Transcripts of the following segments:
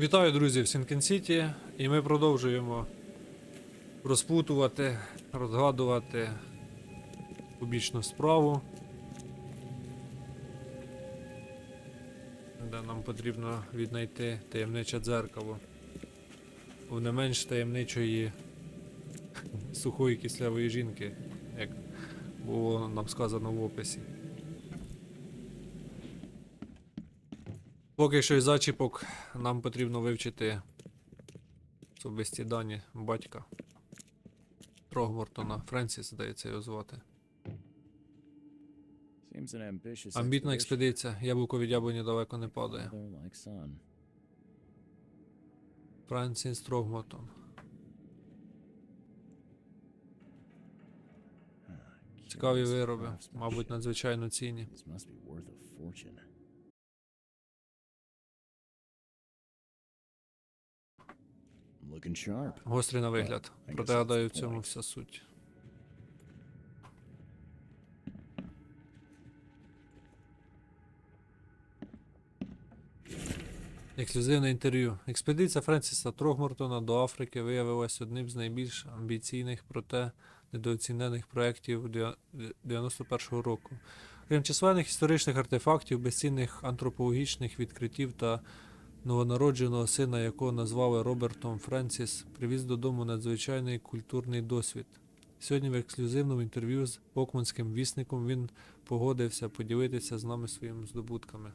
Вітаю, друзі, в Сінкен-Сіті, і ми продовжуємо розпутувати, розгадувати побічну справу. Де нам потрібно віднайти таємниче дзеркало у не менш таємничої сухої кислявої жінки, як було нам сказано в описі. Поки що із зачіпок нам потрібно вивчити особисті дані батька Трогмортона. Френсіс, здається, його звати. Амбітна експедиція. Яблуко від яблуні далеко не падає. Френсіс Трогмортон. Цікаві вироби, мабуть, надзвичайно цінні. Гострий на вигляд. Проте гадаю, в цьому вся суть. Ексклюзивне інтерв'ю. Експедиція Френсіса Трогмортона до Африки виявилась одним з найбільш амбіційних, проте недооцінених проєктів 91-го року. Крім численних історичних артефактів, безцінних антропологічних відкриттів та новонародженого сина, якого назвали Робертом Френсіс, привіз додому надзвичайний культурний досвід. Сьогодні в ексклюзивному інтерв'ю з Окманським вісником він погодився поділитися з нами своїми здобутками.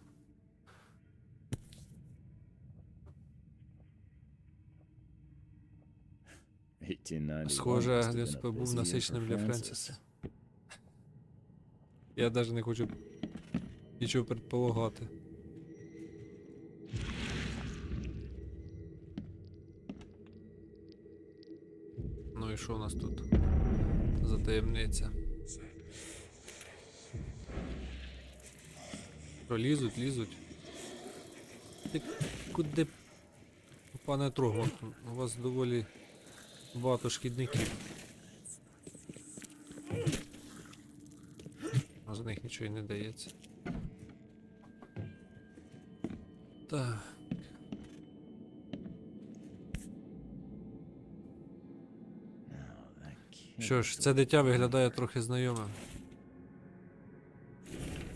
Схоже, він був насиченим для Френсіса. Я навіть не хочу нічого предполагати. Що у нас тут за таємниця? Що, лізуть. Ти куди, пане Трогман, у вас доволі багато шкідників. А за них нічого й не дається. Так. Що ж, це дитя виглядає трохи знайомим.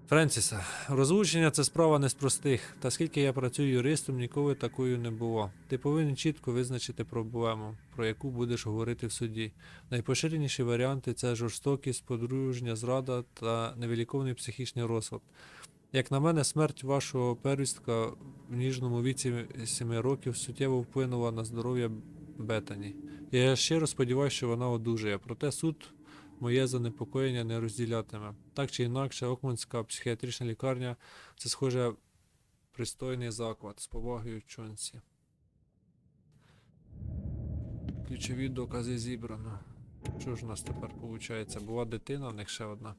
Френсіса, розлучення це справа не з простих, та скільки я працюю юристом, ніколи такою не було. Ти повинен чітко визначити проблему, про яку будеш говорити в суді. Найпоширеніші варіанти це жорстокість, подружня зрада та невиліковний психічний розлад. Як на мене, смерть вашого первістка в ніжному віці 7 років суттєво вплинула на здоров'я Бетані. Я щиро сподіваюся, що вона одужає, проте суд моє занепокоєння не розділятиме. Так чи інакше, Окманська психіатрична лікарня це схоже пристойний заклад з повагою Чонсі. Ключові докази зібрано. Що ж у нас тепер виходить? Була дитина, в них ще одна.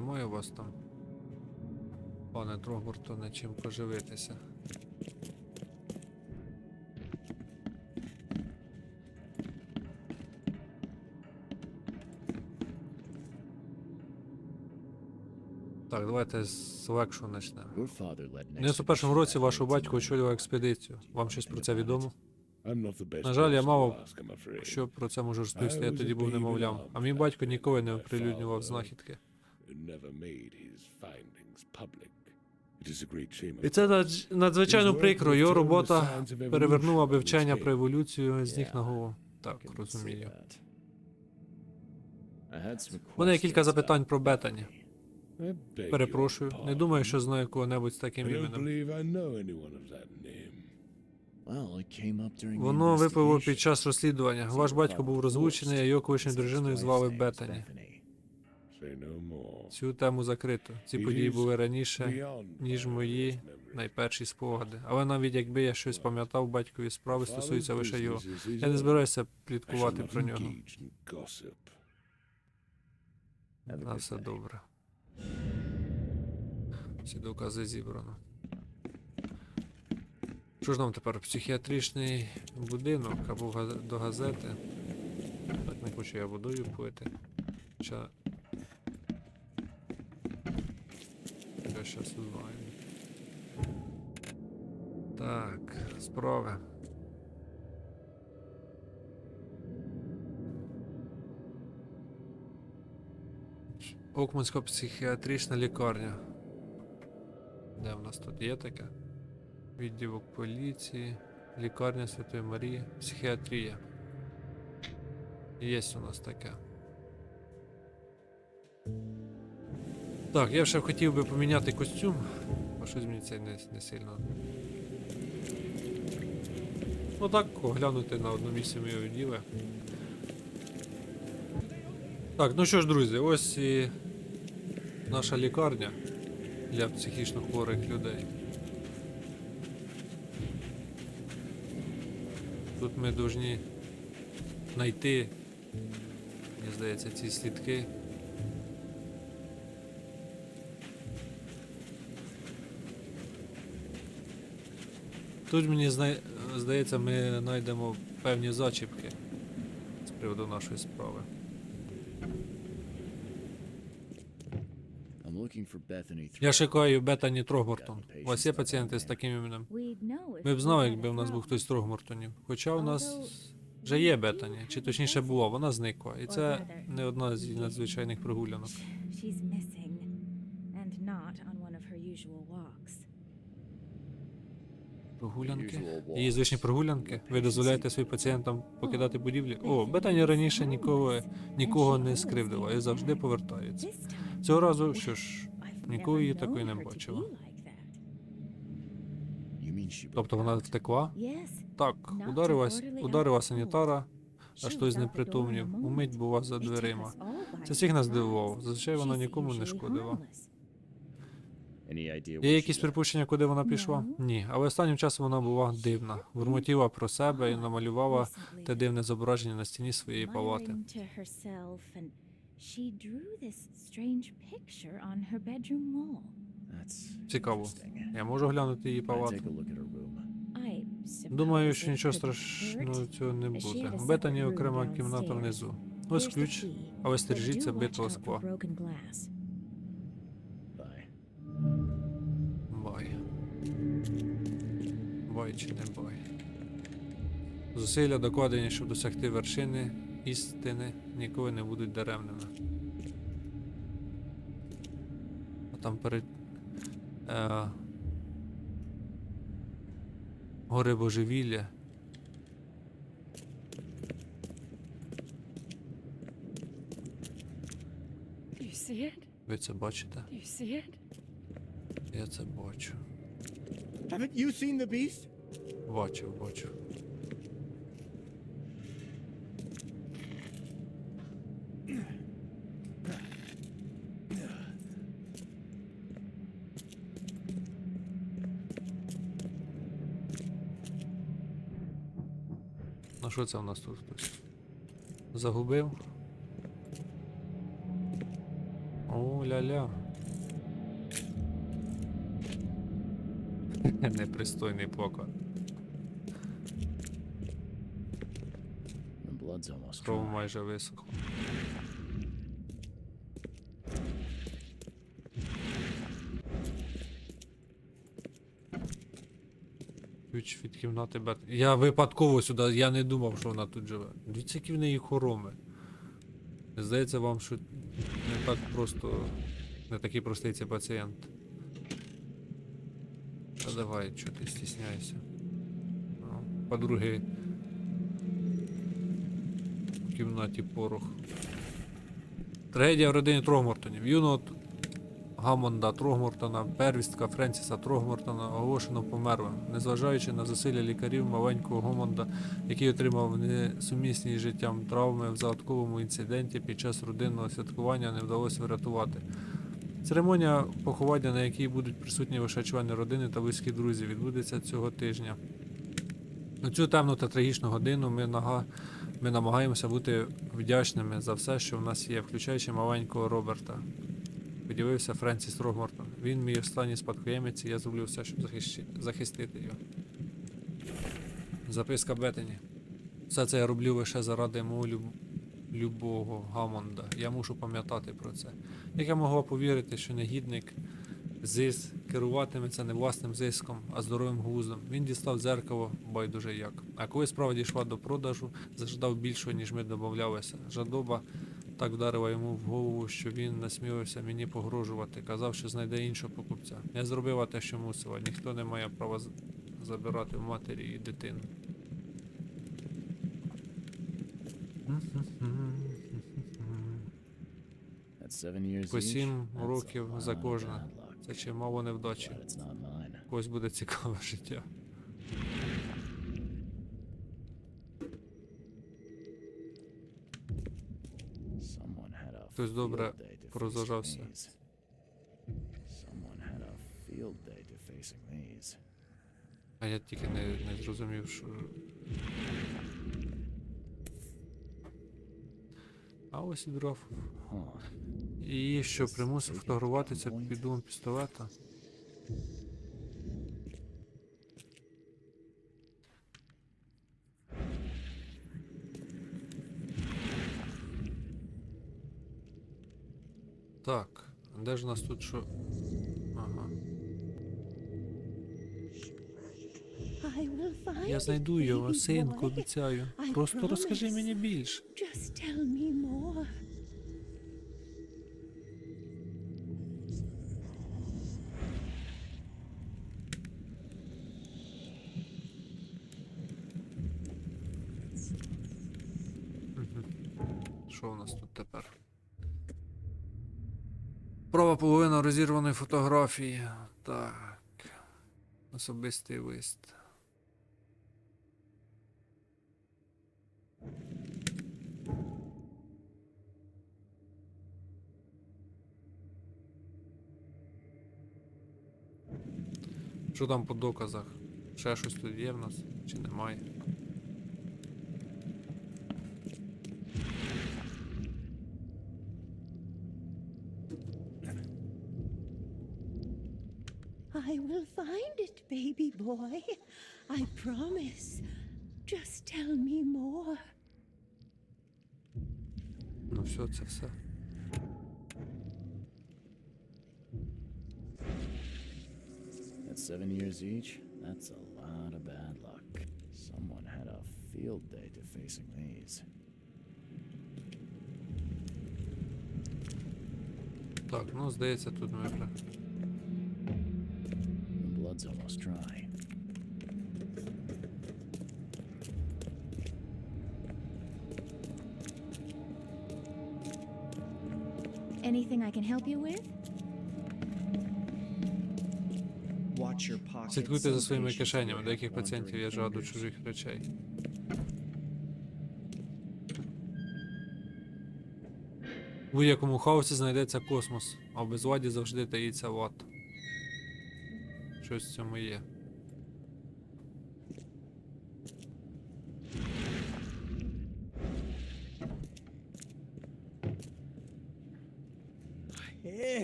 Немає у вас там, пане Трогортоне, чим поживитися. Так, давайте з легшого почнемо. Led У 91-му році вашого back батько очолював експедицію. Вам щось про це відомо? На жаль, я мало Що про це можу розповісти, я тоді був немовлям. А мій батько ніколи не оприлюднював знахідки. І це надзвичайно прикро. Його робота перевернула би вчення про еволюцію з ніг на голову. Так, розумію. У мене є кілька запитань про Бетані. Перепрошую, не думаю, що знаю кого-небудь з таким іменем. Воно випало під час розслідування. Ваш батько був розлучений, а його колишньою дружиною звали Бетані. Цю тему закрито. Ці події були раніше, ніж мої найперші спогади. Але навіть якби я щось пам'ятав, батькові справи стосуються лише його. Я не збираюся пліткувати про нього. На все добре. Всі докази зібрано. Що ж нам тепер? Психіатричний будинок або до газети. Так не хочу я водою пити. Хоча. Я щас узнаю. Так, справи. Окманська психіатрична лікарня. Де в нас тут є таке? Відділок поліції, лікарня Святої Марії, психіатрія. Є у нас таке. Так, я ще хотів би поміняти костюм, бо щось мені цей не, не сильно. Ну так, оглянути на одному місці ми його діли. Так, ну що ж, друзі, ось і наша лікарня для психічно хворих людей. Тут ми повинні знайти, мені здається, ці слідки. Тут мені здається, ми знайдемо певні зачіпки з приводу нашої справи. Я шукаю Бетані Трогмортон. У вас є пацієнти з таким іменем? Ми б знали, якби в нас був хтось з Трогмортонів. Хоча у нас вже є Бетані, чи точніше була, вона зникла. І це не одна з надзвичайних прогулянок. Прогулянки? Її звичні прогулянки? Ви дозволяєте своїм пацієнтам покидати будівлі? О, Бетані раніше нікого, нікого не скривдила і завжди повертається. Цього разу, що ж, ніколи її такої не бачила. Тобто вона втекла? Так, ударила, ударила санітара, аж той знепритомнів. Умить була за дверима. Це всіх нас здивувало. Зазвичай вона нікому не шкодила. Є якісь припущення, куди вона пішла? Ну. Ні, але останнім часом вона була дивна. Бурмотіла про себе і намалювала те дивне зображення на стіні своєї палати. Цікаво. Я можу глянути її палату? Думаю, що нічого страшного цього не буде. В Бетані окрема кімната внизу. Ось ключ, але стережіться битого скла. Бай чи не бай. Зусилля докладені, щоб досягти вершини істини, ніколи не будуть даремними. А там перед. Е, гори божевілля. Ви це бачите? Я це бачу. Haven't you seen the beast? Бачив, бачив. Ну що це у нас тут хтось? Загубив? О, ля-ля. Непристойний. The Кров майже висохло. Ключ від кімнати Бет. Я випадково сюди, я не думав, що вона тут живе. Дивіться, які в неї хороми. Здається вам, що не так просто. Не такий простий цей пацієнт. Давай, що ти стісняєшся. Ну, По-друге, в кімнаті порох. Трагедія в родині Трогмортонів. Юного Т- Гамонда Трогмортона, первістка Френсіса Трогмортона оголошено померлим, незважаючи на зусилля лікарів маленького Гомонда, який отримав несумісні з життям травми в загадковому інциденті під час родинного святкування не вдалося врятувати. Церемонія поховання, на якій будуть присутні лише члени родини та близькі друзі, відбудеться цього тижня. У цю темну та трагічну годину ми, нага... ми намагаємося бути вдячними за все, що в нас є, включаючи маленького Роберта. Поділився Френсіс Рогмортон. Він мій останній спадкоємець, і я зроблю все, щоб захищи... захистити його. Записка Бетені. Все це я роблю лише заради мого люб... любого Гамонда. Я мушу пам'ятати про це. Як я могла повірити, що негідник зис керуватиметься не власним зиском, а здоровим глуздом. Він дістав дзеркало, байдуже як. А коли справа дійшла до продажу, зажадав більшого, ніж ми домовлялися. Жадоба так вдарила йому в голову, що він насмілився мені погрожувати, казав, що знайде іншого покупця. Я зробила те, що мусила. Ніхто не має права забирати в матері і дитину. По сім років за кожне. Це чимало невдачі. Когось буде цікаве життя. Хтось добре these. А я тільки не, не зрозумів, що. А ось і. Huh. І що примусив фотографуватися під дулом пістолета. Так, а де ж у нас тут що? Ага. Я знайду його, синку, обіцяю. Просто розкажи мені більше. Розірваної фотографії. Так. Особистий лист. Що там по доказах? Ще щось тут є в нас? Чи немає? baby boy. I promise. Just tell me more. Ну все, це все. At seven years each, that's a lot of bad luck. Someone had a field day to facing these. Так, ну здається, тут ми вже. Blood's almost dry. Anything I can help you with? Watch your pockets. Слідкуйте за своїми кишенями. Деяких пацієнтів wandering жаду чужих речей. У будь-якому хаосі знайдеться космос, а в безладі завжди таїться лад. Щось в цьому є.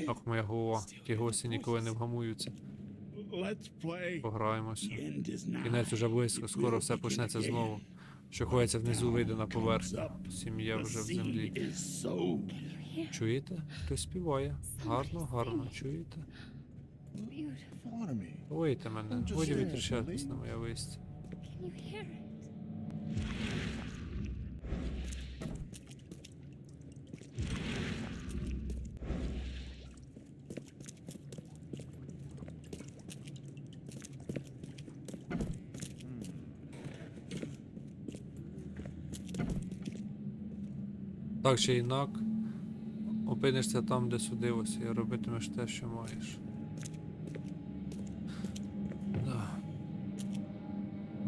Ах, моя голова. Ті гості ніколи не вгамуються. Пограємося. Кінець уже близько, скоро все почнеться знову. Що хоється внизу, вийде на поверхню. Сім'я вже в землі. Чуєте? Хтось співає. Гарно, гарно, чуєте? Вийте мене, годі saying, на hear it? Так чи інак, опинишся там, де судилося, і робитимеш те, що маєш.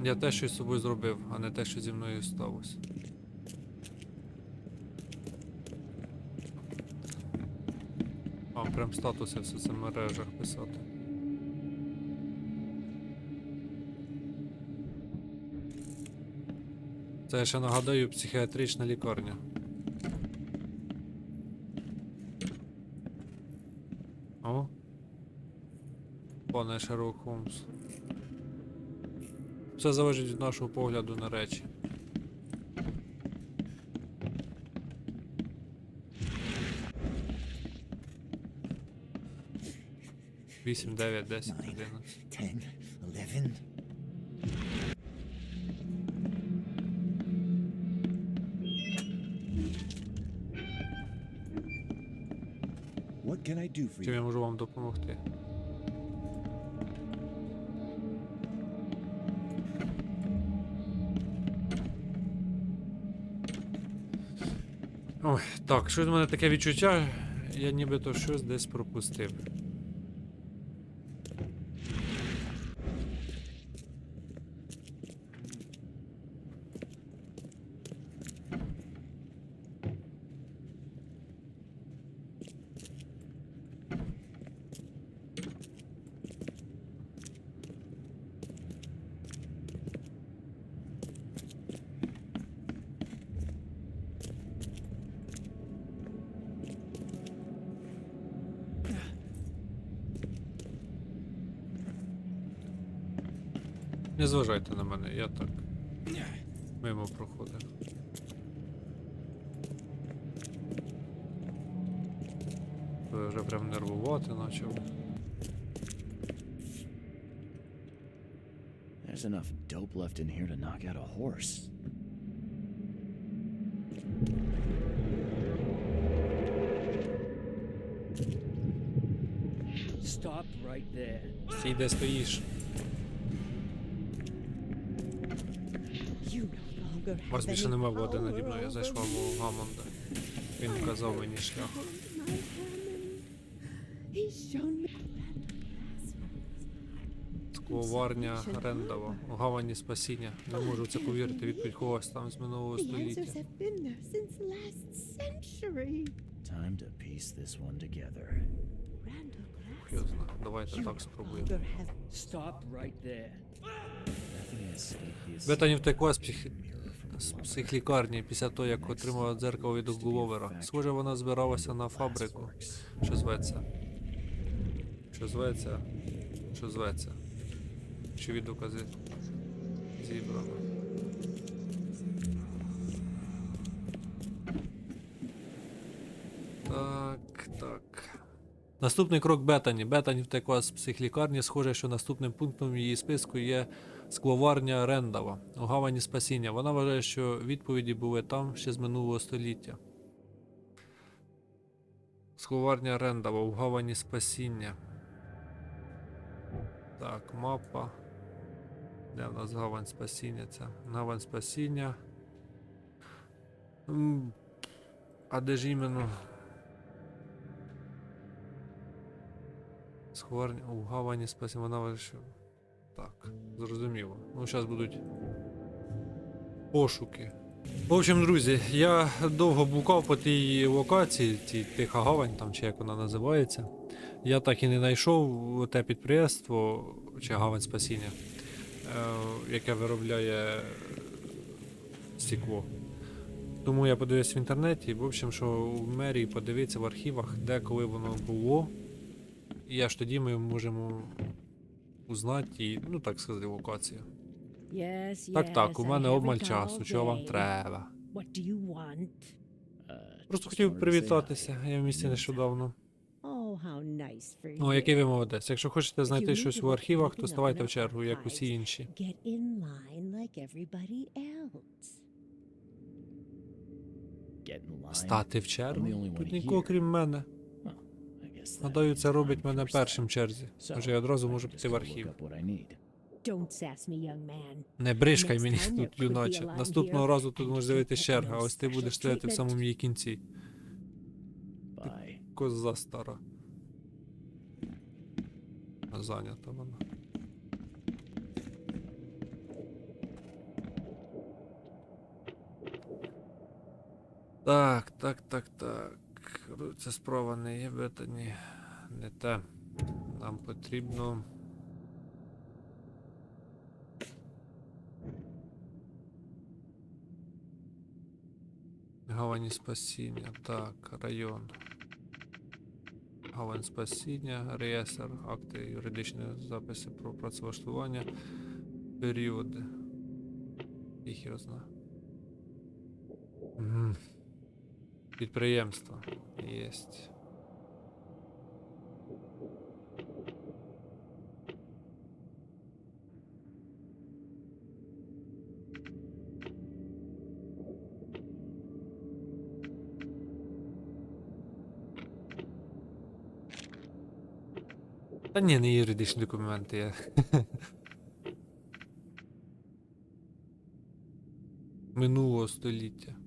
Я те, що з собою зробив, а не те, що зі мною сталося. Вам прям статуси в соцмережах писати. Це ще нагадаю психіатрична лікарня. О. Пане Шерлок Холмс. Все залежить від нашого погляду на речі. Вісім, дев'ять, десять, одинадцять. Чим я можу вам допомогти? Так, щось в мене таке відчуття, я нібито щось десь пропустив. Не зважайте на мене, я так мимо проходив. Ви вже прям нервувати почав. There's enough dope left in here to knock out a horse. Stop right there. Стій, де стоїш. У вас більше нема води наді мною, я зайшла в Гамонда. Він вказав мені шлях. Скловарня Рендова. У гавані спасіння. Не можу в це повірити, відповідь когось там з минулого століття. Time to piece this one together. Знаю. Давайте так спробуємо. Stop right there. Bethany escaped втекла з псих... з психлікарні після того, як отримала дзеркало від Гуловера. Схоже, вона збиралася на фабрику, що зветься. Що зветься. Що зветься. Чи відокази зібрано. Так, так. Наступний крок Бетані. Бетані втекла з психлікарні. Схоже, що наступним пунктом її списку є скловарня Рендава у гавані спасіння. Вона вважає, що відповіді були там ще з минулого століття. Скловарня Рендава у гавані спасіння. Так, мапа. Де в нас гавань спасіння? Це гавань спасіння. А де ж іменно? Сховарня у гавані спасіння. Вона вирішила. Так, зрозуміло. Ну, зараз будуть пошуки. В общем, друзі, я довго блукав по тій локації, тій тиха гавань, там чи як вона називається. Я так і не знайшов те підприємство чи гавань спасіння, е, яке виробляє стекло. Тому я подивився в інтернеті, в общем, що в мерії подивитися в архівах, де коли воно було. І аж тоді ми можемо узнати і, ну так сказати, локацію. Yes, Так, так, у мене обмаль часу, що вам треба. What do you want? Uh, Просто хотів привітатися, я в місті нещодавно. Oh, for you. Ну, який ви молодець. Якщо хочете знайти щось у архівах, то ставайте в чергу, як усі інші. Стати в чергу? Тут нікого крім мене. Гадаю, це робить мене першим в черзі. Може, я одразу можу піти в архів. Не бришкай мені тут, юначе. Наступного разу тут може з'явитися черга, а ось ти будеш стояти в самому її кінці. Коза стара. Зайнята вона. Так, так, так, так. Ця справа не є ні. Не те. Нам потрібно. Гавані спасіння. Так, район. Гавань спасіння, реєстр, акти, юридичні записи про працевлаштування, періоди. Їх його зна. Мгм. Підприємство. Єсть. Та ні, не юридичні документи. Я... Минулого століття.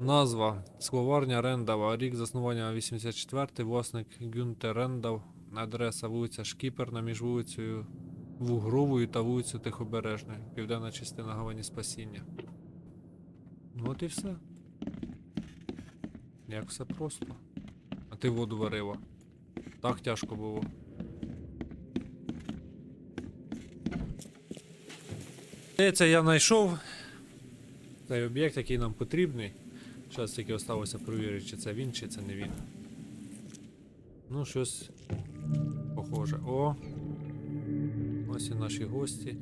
Назва Скловарня Рендава. Рік заснування 84-й, власник Гюнтер Рендав. Адреса вулиця Шкіперна між вулицею Вугровою та вулицею Тихобережною. Південна частина Гавані Спасіння. Ну от і все. Як все просто. А ти воду варила. Так тяжко було. Здається, я знайшов цей об'єкт, який нам потрібний. Зараз тільки осталося перевірити, чи це він, чи це не він. Ну, щось похоже. О! Ось і наші гості.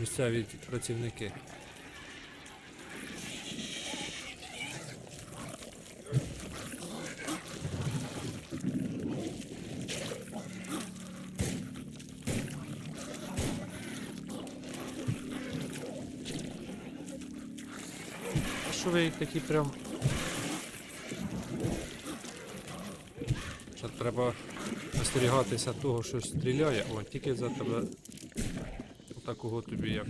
Місцеві працівники. А що ви такі прям. Що треба остерігатися того, що стріляє. О, тільки за тебе. Такого тобі як.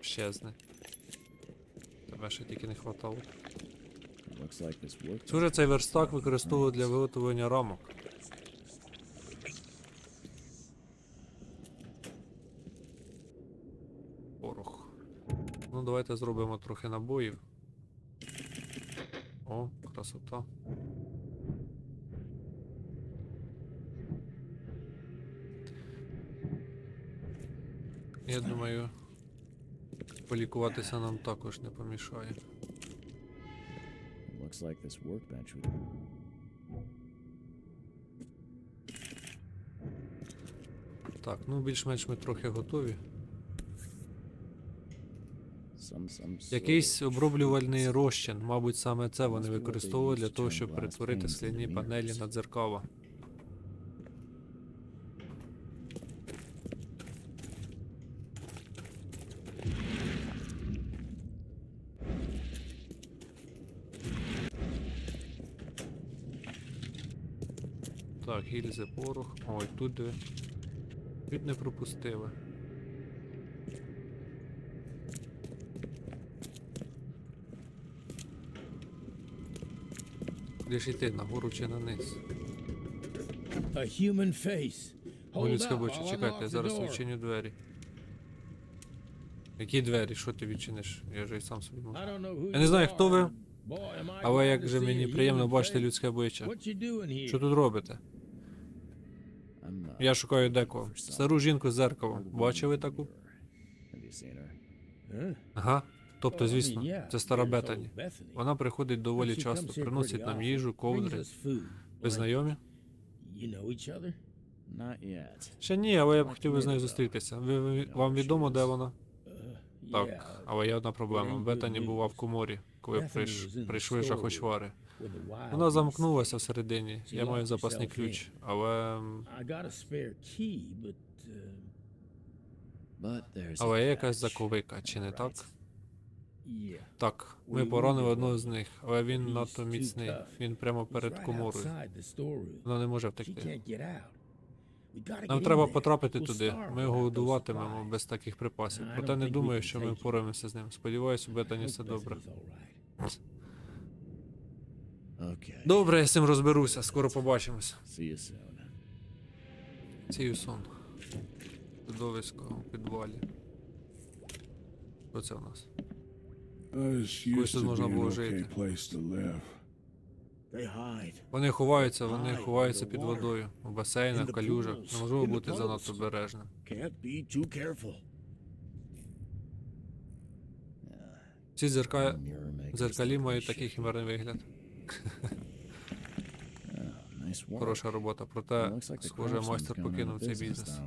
Щезне. Тебе ще тільки не хватало. Схоже, цей верстак використовують для виготовлення рамок. Порох. Ну, давайте зробимо трохи набоїв. О, красота. Я думаю, полікуватися нам також не помішає. Looks like this workbench would. Так, ну більш-менш ми трохи готові. Якийсь оброблювальний розчин, мабуть, саме це вони використовують для того, щоб перетворити скляні панелі на дзеркала. Так, гільзи порох. Ой, тут. Тут не пропустили. Ж йти, нагору чи на низ? О, Hold людська боча, чекайте, я зараз відчиню двері. Які двері? Що ти відчиниш? Я ж і сам собі можу. Я не знаю, хто ви, але як же мені приємно бачити людське обличчя. Що тут робите? Я шукаю декого. Стару жінку з зеркалом. Бачили таку? Ага. Тобто, звісно, це стара Бетані. Вона приходить доволі часто, приносить нам їжу, ковдри. Ви знайомі? Ще ні, але я б хотів би з нею зустрітися. Ви, ви- вам відомо, де вона? Так, але є одна проблема. Бетані була в коморі, коли the прийшли шахочвари. Wild Вона замкнулася всередині. Я маю запасний ключ, але. uh. Але є якась заковика, чи не так? Так, ми поранили одного з них, але він надто міцний. Він прямо перед коморою. Вона не може втекти. Нам треба потрапити туди. Ми його годуватимемо без таких припасів. Проте не думаю, що ми впораємося з ним. Сподіваюсь, у Бетані все добре. Добре, я з цим розберуся. Скоро побачимося. You сон. Чудовисько у підвалі. Що це у нас? Колись тут можна було жити. place to live. They hide. Вони ховаються, вони ховаються під водою, у басейнах, the калюжах. Неможливо бути занадто обережним. Can't be too careful. Ці дзерка... Дзеркалі мають такий химерний вигляд. Nice work. Хороша робота, проте, looks like the схоже, майстер going out of покинув цей бізнес.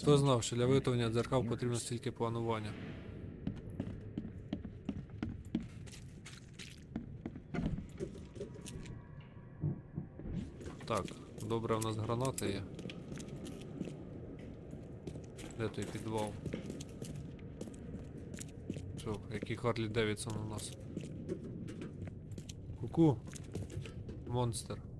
Хто знав, що для виготовлення дзеркал потрібно стільки планування? Так, добре, у нас гранати є. Де той підвал? Що, який Харлі Девідсон у нас? Ку-ку! Монстр.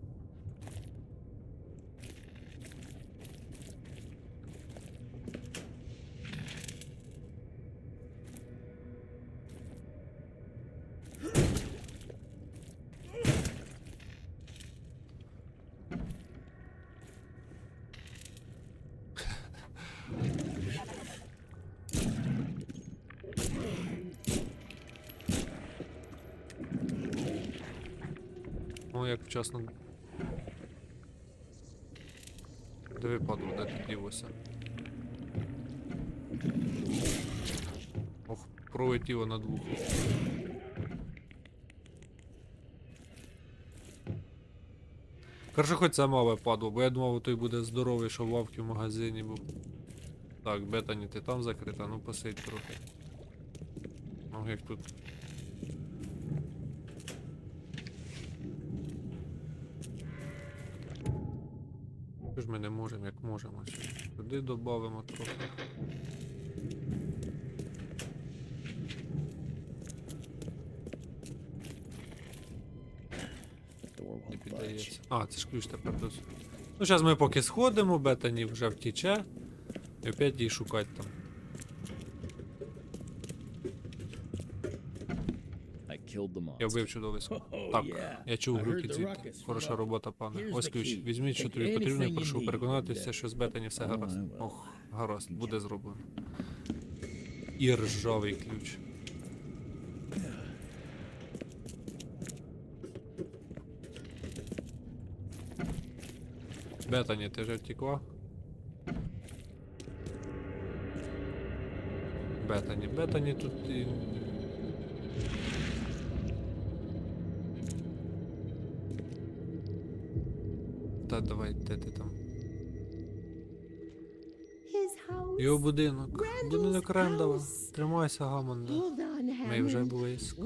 Вчасно. Диви, падло, де ти ділося? Ох, пролетіло над вухом. Короче, хоч це мале падло, бо я думав, той буде здоровий, що в лавці в магазині був. Так, Бетані, ти там закрита, ну посидь трохи. Ну як тут. Ми не можемо, як можемо. Туди додамо трохи. Не піддається. А, це ж ключ тепер досить. Ну, зараз ми поки сходимо, Бетані вже втіче. І опять її шукати там. Я вбив чудовисько. Oh, Так, я чув ці. ruckus. Хороша робота, пане. Ось ключ. Візьміть, що тобі потрібно, і прошу переконатися, що з Бетані все гаразд. Ох, гаразд, буде зроблено. І ржавий ключ. Бетані, ти вже втекла? Бетані, Бетані тут і... Його будинок. Будинок Рендала. Тримайся, Гамонда. Ми вже близько.